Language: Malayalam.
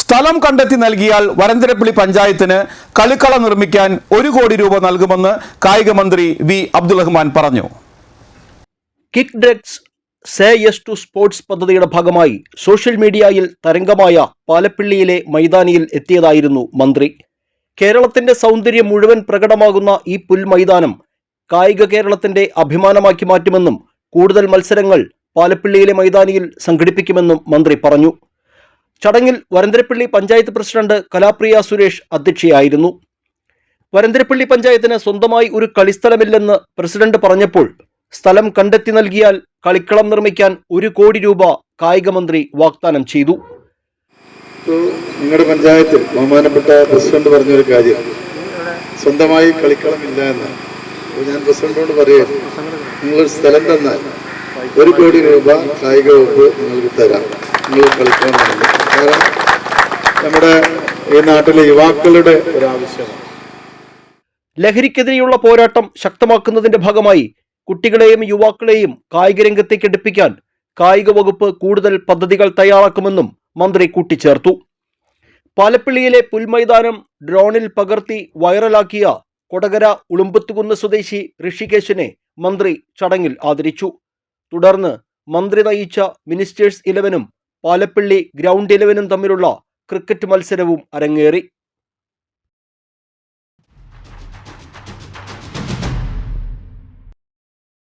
സ്ഥലം കണ്ടെത്തി നൽകിയാൽ വരന്തരപ്പള്ളി പഞ്ചായത്തിന് കളിക്കള നിർമ്മിക്കാൻ ഒരു കോടി രൂപ നൽകുമെന്ന് കായിക മന്ത്രി വി അബ്ദുൾ റഹ്മാൻ പറഞ്ഞു. Kick drugs say yes to sports പദ്ധതിയുടെ ഭാഗമായി സോഷ്യൽ മീഡിയയിൽ തരംഗമായ പാലപ്പിള്ളിയിലെ മൈതാനിയിൽ എത്തിയതായിരുന്നു മന്ത്രി. കേരളത്തിന്റെ സൗന്ദര്യം മുഴുവൻ പ്രകടമാകുന്ന ഈ പുൽമൈതാനം കായിക കേരളത്തിന്റെ അഭിമാനമാക്കി മാറ്റുമെന്നും കൂടുതൽ മത്സരങ്ങൾ പാലപ്പിള്ളിയിലെ മൈതാനിയിൽ സംഘടിപ്പിക്കുമെന്നും മന്ത്രി പറഞ്ഞു. ചടങ്ങിൽ വരന്തരപ്പള്ളി പഞ്ചായത്ത് പ്രസിഡന്റ് കലാപ്രിയ സുരേഷ് അധ്യക്ഷയായിരുന്നു. വരന്തരപ്പള്ളി പഞ്ചായത്തിന് സ്വന്തമായി ഒരു കളിസ്ഥലമില്ലെന്ന് പ്രസിഡന്റ് പറഞ്ഞപ്പോൾ സ്ഥലം കണ്ടെത്തി നൽകിയാൽ കളിക്കളം നിർമ്മിക്കാൻ ഒരു കോടി രൂപ കായികമന്ത്രി വാഗ്ദാനം ചെയ്തു. നിങ്ങളുടെ പഞ്ചായത്തിൽ ബഹുമാനപ്പെട്ട പ്രസിഡന്റ് പറഞ്ഞൊരു കാര്യം. സ്വന്തമായി കളിക്കളമില്ല എന്ന്. ഞാൻ പ്രസിഡന്റോട് പറയുകയായിരുന്നു നിങ്ങളൊരു സ്ഥലം തന്നാൽ ഒരു കോടി രൂപ കായിക വകുപ്പ് നിങ്ങൾക്ക് തരാം. നിങ്ങൾ കളിക്കണമെന്നുണ്ട് നമ്മുടെ ഈ നാട്ടിലെ യുവാക്കളുടെ ഒരു ആവശ്യമാണ്. ലഹരിക്കെതിരെയുള്ള പോരാട്ടം ശക്തമാക്കുന്നതിന്റെ ഭാഗമായി കുട്ടികളെയും യുവാക്കളെയും കായിക രംഗത്തേക്ക് എടുപ്പിക്കാൻ കായിക വകുപ്പ് കൂടുതൽ പദ്ധതികൾ തയ്യാറാക്കുമെന്നും മന്ത്രി കൂട്ടിച്ചേർത്തു. പാലപ്പിള്ളിയിലെ പുൽമൈതാനം ഡ്രോണിൽ പകർത്തി വൈറലാക്കിയ കൊടകര ഉളുമ്പത്തുകുന്ന് സ്വദേശി ഋഷികേശിനെ മന്ത്രി ചടങ്ങിൽ ആദരിച്ചു. തുടർന്ന് മന്ത്രി നയിച്ച മിനിസ്റ്റേഴ്സ് ഇലവനും പാലപ്പിള്ളി ഗ്രൗണ്ട് ഇലവനും തമ്മിലുള്ള ക്രിക്കറ്റ് മത്സരവും അരങ്ങേറി.